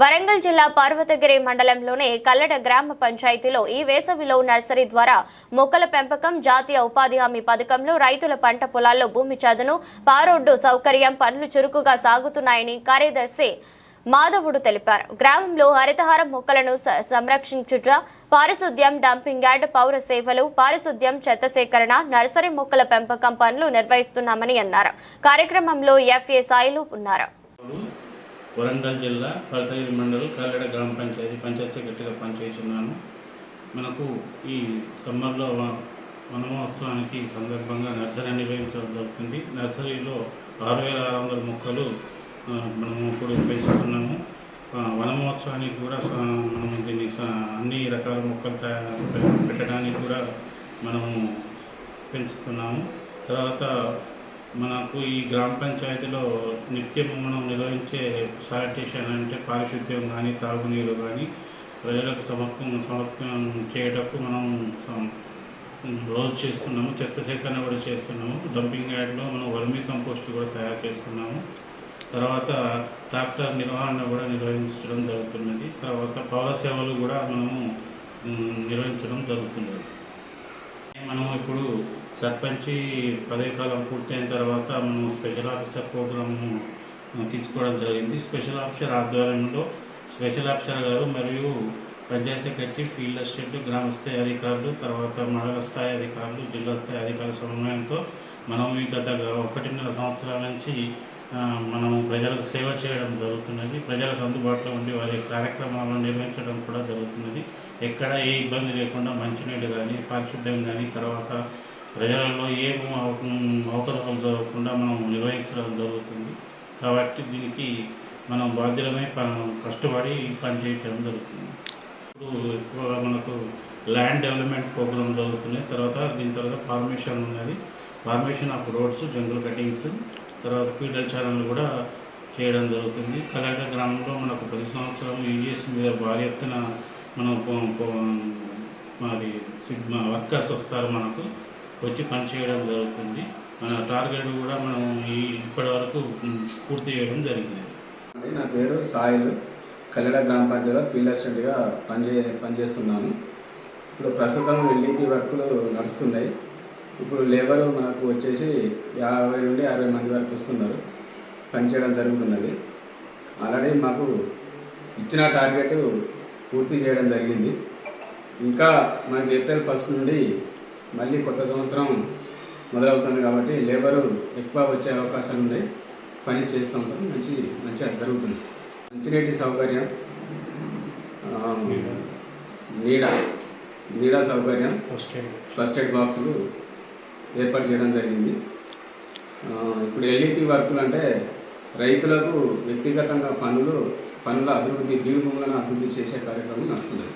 వరంగల్ జిల్లా పార్వతగిరి మండలంలోని కల్లడ గ్రామ పంచాయతీలో ఈ వేసవిలో నర్సరీ ద్వారా మొక్కల పెంపకం జాతీయ ఉపాధి హామీ పథకంలో రైతుల పంట పొలాల్లో భూమి చదును పారోడ్డు సౌకర్యం పనులు చురుకుగా సాగుతున్నాయని కార్యదర్శి మాధవుడు తెలిపారు. గ్రామంలో హరితహారం మొక్కలను సంరక్షించుట పారిశుద్ధ్యం డంపింగ్ యార్డ్ పౌర సేవలు పారిశుద్ధ్యం చెత్త సేకరణ నర్సరీ మొక్కల పెంపకం పనులు నిర్వహిస్తున్నామని అన్నారు. కార్యక్రమంలో ఎఫ్ఏ సాయిలు ఉన్నారు. వరంగల్ జిల్లా పలతగిరి మండలం కల్లెడ గ్రామ పంచాయతీ పంచాయత్ సెక్రటరీగా పనిచేస్తున్నాను. మనకు ఈ సమ్మర్లో వ- వనమహోత్సవానికి సందర్భంగా నర్సరీ నిర్వహించడం జరుగుతుంది. నర్సరీలో ఆరు వేల ఆరు వందల మొక్కలు మనము ఇప్పుడు పెంచుతున్నాము. వన వనమహోత్సవానికి కూడా మనము దీన్ని అన్ని రకాల మొక్కలు పెట్టడానికి కూడా మనము పెంచుతున్నాము. తర్వాత మనకు ఈ గ్రామ పంచాయతీలో నిత్యం మనం నిర్వహించే శానిటేషన్ అంటే పారిశుద్ధ్యం కానీ తాగునీరు కానీ ప్రజలకు సమర్పం సమర్పణ చేయటకు మనం రోజు చేస్తున్నాము చెత్త సేకరణ కూడా చేస్తున్నాము డంపింగ్ యార్డ్లో మనం వర్మీ కంపోస్ట్ కూడా తయారు చేస్తున్నాము. తర్వాత ట్రాక్టర్ నిర్వహణ కూడా నిర్వహించడం జరుగుతున్నది. తర్వాత పౌర సేవలు కూడా మనము నిర్వహించడం జరుగుతున్నది. మనం ఇప్పుడు సర్పంచి పదే కాలం పూర్తయిన తర్వాత మనం స్పెషల్ ఆఫీసర్ ప్రోగ్రాము తీసుకోవడం జరిగింది. స్పెషల్ ఆఫీసర్ ఆధ్వర్యంలో స్పెషల్ ఆఫీసర్ గారు మరియు పంచాయత్ సెక్రటరీ ఫీల్డ్ అసిస్టెంట్ గ్రామ స్థాయి అధికారులు తర్వాత మండల స్థాయి అధికారులు జిల్లా స్థాయి అధికారుల సమన్వయంతో మనం ఈ గత ఒకటిన్నర సంవత్సరాల నుంచి మనము ప్రజలకు సేవ చేయడం జరుగుతున్నది. ప్రజలకు అందుబాటులో ఉండి వారి కార్యక్రమాలను నిర్వహించడం కూడా జరుగుతున్నది. ఎక్కడ ఏ ఇబ్బంది లేకుండా మంచినీళ్ళు కానీ పారిశుద్ధ్యం కానీ తర్వాత ప్రజలలో ఏ అవకతవకలు జరగకుండా మనం నిర్వహించడం జరుగుతుంది. కాబట్టి దీనికి మనం బాధ్యులమై ప- కష్టపడి పనిచేయడం జరుగుతుంది. ఇప్పుడు ఎక్కువగా మనకు ల్యాండ్ డెవలప్మెంట్ ప్రోగ్రామ్ జరుగుతున్నాయి. తర్వాత దీని తర్వాత ఫార్మేషన్ ఉన్నది. Formation of roads jungle cuttings తర్వాత పీడల్ ఛానల్ కూడా చేయడం జరుగుతుంది. కలెక్టర్ గ్రామంలో మనకు ప్రతి సంవత్సరం యూజీఎస్ మీద భారీ ఎత్తున మనం మాది మరి సిగ్మా వర్కర్స్ వస్తారు మనకు వచ్చి పనిచేయడం జరుగుతుంది. మన టార్గెట్ కూడా మనం ఈ ఇప్పటి వరకు పూర్తి చేయడం జరిగింది. నా పేరు సాయిల్. కల్లెడ గ్రామ పంచాయతీలో ఫీల్డ్ అసిస్టెంట్గా పనిచే పనిచేస్తున్నాను. ఇప్పుడు ప్రస్తుతం ఎల్ఈపి వర్కులు నడుస్తున్నాయి. ఇప్పుడు లేబర్ మనకు వచ్చేసి యాభై నుండి అరవై మంది వరకు వస్తున్నారు. పనిచేయడం జరుగుతున్నది. ఆల్రెడీ మాకు ఇచ్చిన టార్గెట్ పూర్తి చేయడం జరిగింది. ఇంకా మనకి ఏప్రిల్ ఫస్ట్ నుండి మళ్ళీ కొత్త సంవత్సరం మొదలవుతుంది కాబట్టి లేబరు ఎక్కువ వచ్చే అవకాశాలు ఉన్నాయి పని చేస్తాం సార్. మంచి మంచిగా జరుగుతుంది సార్. మంచినీటి సౌకర్యం నీడ నీడ సౌకర్యం ఫస్ట్ ఎయిడ్ బాక్సులు ఏర్పాటు చేయడం జరిగింది. ఇప్పుడు ఎల్ఈపి వర్కులు అంటే రైతులకు వ్యక్తిగతంగా పనులు పనుల అభివృద్ధి బీరు భూములను అభివృద్ధి చేసే కార్యక్రమం నడుస్తుంది